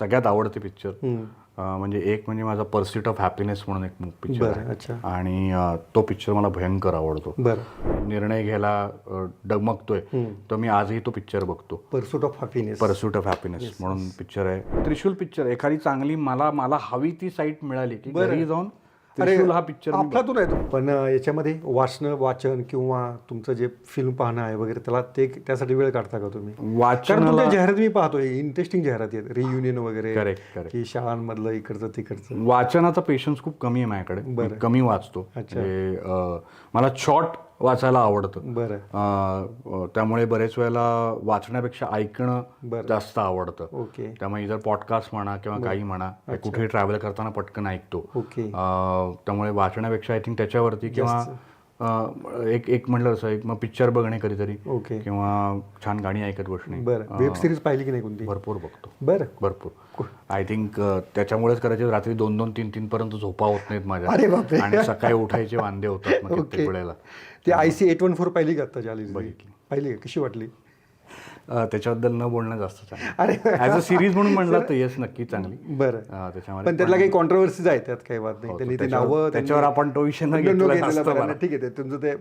सगळ्यात आवडते पिक्चर. म्हणजे एक म्हणजे माझा पर्स्युट ऑफ हॅपीनेस म्हणून एक पिक्चर आहे. अच्छा. आणि तो पिक्चर मला भयंकर आवडतो. बरं. निर्णय घ्यायला डगमगतोय तर मी आजही तो पिक्चर बघतो. Pursuit of happiness pursuit of happiness म्हणून पिक्चर आहे. त्रिशूल पिक्चर एखादी चांगली मला मला हवी ती साईट मिळाली की घरी जाऊन त्रिशूल हा पिक्चर आपलातून आहे तो. पण याच्यामध्ये वाचणं वाचन किंवा तुमचं जे फिल्म पाहणं आहे वगैरे त्याला ते त्यासाठी वेळ काढता का तुम्ही? वाचनाला जाहिरात मी पाहतोय इंटरेस्टिंग जाहिरात आहेत रियुनियन वगैरे करेक्ट करेक्ट की शाळांमधलं इकडचं तिकडचं. वाचनाचा पेशन्स खूप कमी आहे माझ्याकडे. कमी वाचतो. म्हणजे मला शॉर्ट वाचायला आवडतं. बरं. त्यामुळे बरेच वेळेला वाचण्यापेक्षा ऐकणं. जास्त आवडतं. ओके. त्यामुळे जर पॉडकास्ट म्हणा किंवा काही म्हणा कुठेही ट्रॅव्हल करताना पटकन ऐकतो. ओके. त्यामुळे वाचण्यापेक्षा आय थिंक त्याच्यावरती किंवा एक एक म्हणलं असं एक मग पिक्चर बघणे कधीतरी. ओके. किंवा छान गाणी ऐकत बसणे. बरं. वेब सिरीज पाहिली की नाही कोणती? भरपूर बघतो. बरं. भरपूर. आय थिंक त्याच्यामुळेच कदाचित रात्री दोन दोन तीन तीन पर्यंत झोपा होत नाहीत माझ्या. अरे बापरे. आणि सकाळी उठायचे वांदे होतात मग वेळेला. ती I C eight one four पाहिली का आता बघितली. पाहिली का? कशी वाटली? त्याच्याबद्दल न बोलणं जास्त चांगलं. अरे. ॲज अ सिरीज म्हणून म्हणलं तर येस नक्की चांगली. बरं. त्याच्यामध्ये पण त्यातला काही कॉन्ट्रोवर्सीज आहेत त्यात काही बात नाही. हो, त्यांनी ते त्याच्यावर- नावं त्याच्यावर त्यांनी- आपण तो विषय न घेतला. ठीक आहे ते तुमचं ते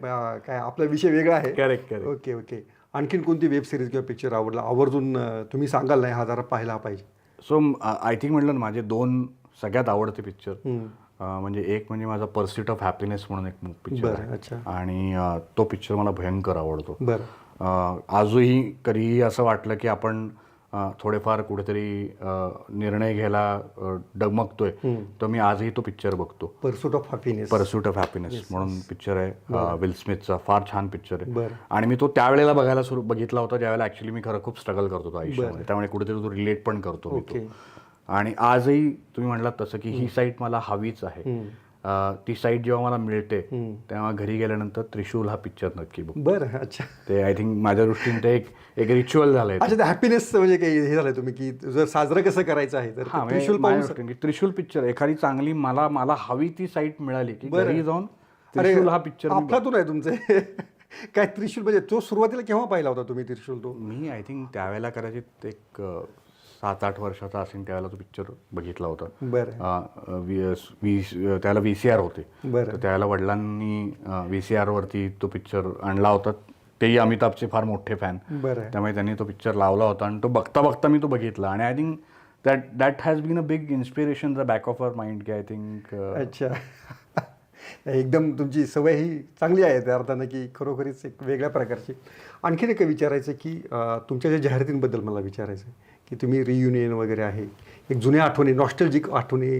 काय आपला विषय वेगळा आहे. Correct correct okay okay. आणखीन कोणती वेब सिरीज किंवा पिक्चर आवडला? आवर्जून तुम्ही सांगाल नाही हा जरा पाहायला पाहिजे. सो आय थिंक म्हटलं ना माझे दोन सगळ्यात आवडते पिक्चर. म्हणजे एक म्हणजे माझा पर्स्यूट ऑफ हॅपीनेस म्हणून एक पिक्चर आहे. आणि तो पिक्चर मला भयंकर आवडतो. बरं. आजही कधीही असं वाटलं की आपण थोडेफार कुठेतरी निर्णय घ्यायला डगमगतोय तर मी आजही तो पिक्चर बघतो. Pursuit of happiness pursuit of happiness म्हणून पिक्चर आहे. विल स्मिथचा फार छान पिक्चर आहे. आणि मी तो त्यावेळेला बघायला सुरू बघितला होता ज्यावेळेला ऍक्च्युली मी खरं खूप स्ट्रगल करत होतो आयुष्यामध्ये. त्यामुळे कुठेतरी तो रिलेट पण करतो मी तो. ओके आणि आजही तुम्ही म्हणलात तसं की ही साईट मला हवीच आहे. ती साईट जेव्हा मला मिळते तेव्हा घरी गेल्यानंतर त्रिशूल हा पिक्चर नक्की बघ. बरं अच्छा. ते आय थिंक माझ्या दृष्टीने ते एक एक रिच्युअल झालंय अच्छा ते हॅपीनेस म्हणजे काही हे झालंय तुम्ही की जर साजरं कसं करायचं आहे तर म्हणजे त्रिशूल त्रिशूल पिक्चर एखादी चांगली मला मला हवी ती साईट मिळाली की. घरी जाऊन त्रिशूल हा पिक्चर आपलातून आहे तुमचे. काय त्रिशूल म्हणजे तो सुरुवातीला केव्हा पाहिला होता तुम्ही त्रिशूल तो? मी आय थिंक त्यावेळेला कदाचित एक सात आठ वर्षाचा असेल त्यावेळेला तो पिक्चर बघितला होता. बरं. त्याला व्ही सी आर होते. बरं. त्यावेळेला वडिलांनी व्ही सी आरवरती तो पिक्चर आणला होता. तेही अमिताभचे फार मोठे फॅन बरं. त्यामुळे त्यांनी तो पिक्चर लावला होता आणि तो बघता बघता मी तो बघितला. आणि I think that that has been a big inspiration the back of our mind की आय थिंक अच्छा. एकदम तुमची सवय ही चांगली आहे त्या अर्थानं की खरोखरीच एक वेगळ्या प्रकारची. आणखीन एक विचारायचं की तुमच्या ज्या जाहिरातींबद्दल मला विचारायचं आहे की तुम्ही रियुनियन वगैरे आहे एक जुन्या आठवणी नॉस्टल्जिक आठवणी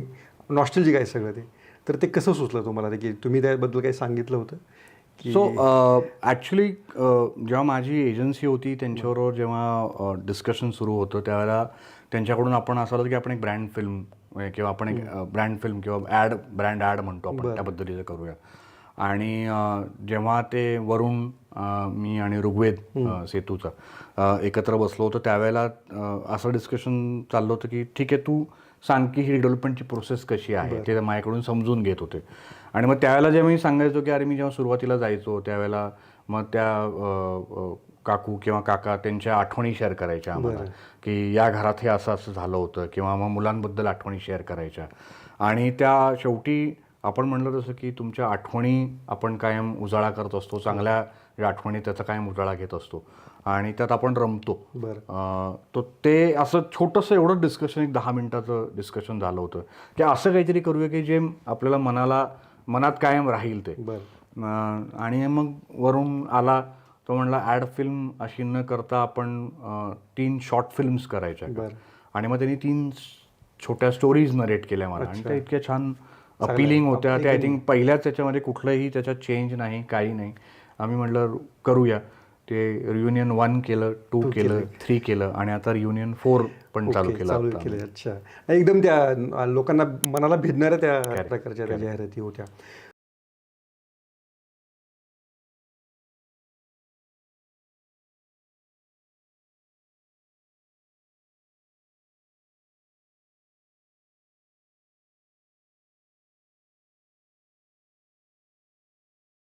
नॉस्टेलजिक आहे सगळं ते. तर ते कसं सुचलं तुम्हाला? ते की तुम्ही त्याबद्दल काही सांगितलं होतं? सो ॲक्च्युली जेव्हा माझी एजन्सी होती त्यांच्याबरोबर जेव्हा डिस्कशन सुरू होतं त्यावेळेला त्यांच्याकडून आपण असं आलं की आपण एक ब्रँड फिल्म किंवा आपण एक ब्रँड फिल्म किंवा ॲड ब्रँड ॲड म्हणतो आपण त्या पद्धतीचं करूया. आणि जेव्हा ते वरुण मी आणि ऋग्वेद सेतूचा एकत्र बसलो होतो त्यावेळेला असं डिस्कशन चाललं होतं की ठीक आहे तू सांग की ही डेव्हलपमेंटची प्रोसेस कशी आहे? ते माझ्याकडून समजून घेत होते. आणि मग त्यावेळेला जेव्हा मी सांगायचो की अरे मी जेव्हा सुरुवातीला जायचो त्यावेळेला मग त्या काकू किंवा काका त्यांच्या आठवणी शेअर करायच्या आम्हाला. की या घरात हे असं असं झालं होतं किंवा मग मुलांबद्दल आठवणी शेअर करायच्या. आणि त्या शेवटी आपण म्हणलं तसं की तुमच्या आठवणी आपण कायम उजाळा करत असतो चांगल्या ज्या आठवणी त्याचा कायम उजाळा घेत असतो. आणि त्यात आपण रमतो. तो ते असं छोटंसं एवढं डिस्कशन एक दहा मिनिटाचं डिस्कशन झालं होतं. की असं काहीतरी करूया की जे आपल्याला मनाला मनात कायम राहील ते. आणि मग वरून आला तो म्हणला ॲड फिल्म अशी न करता आपण तीन शॉर्ट फिल्म्स करायच्या. आणि मग त्यांनी तीन छोट्या स्टोरीज नरेट केल्या मला. आणि त्या इतक्या छान अपिलिंग होत्या. त्या आय थिंक पहिल्याच त्याच्यामध्ये कुठलंही त्याच्यात चेंज नाही काही नाही. आम्ही म्हटलं करूया. ते रियुनियन वन केलं टू केलं थ्री केलं आणि आता रियुनियन फोर पण चालू केलं केले. अच्छा. एकदम त्या लोकांना मनाला भिडणाऱ्या त्या प्रकारच्या जाहिराती होत्या.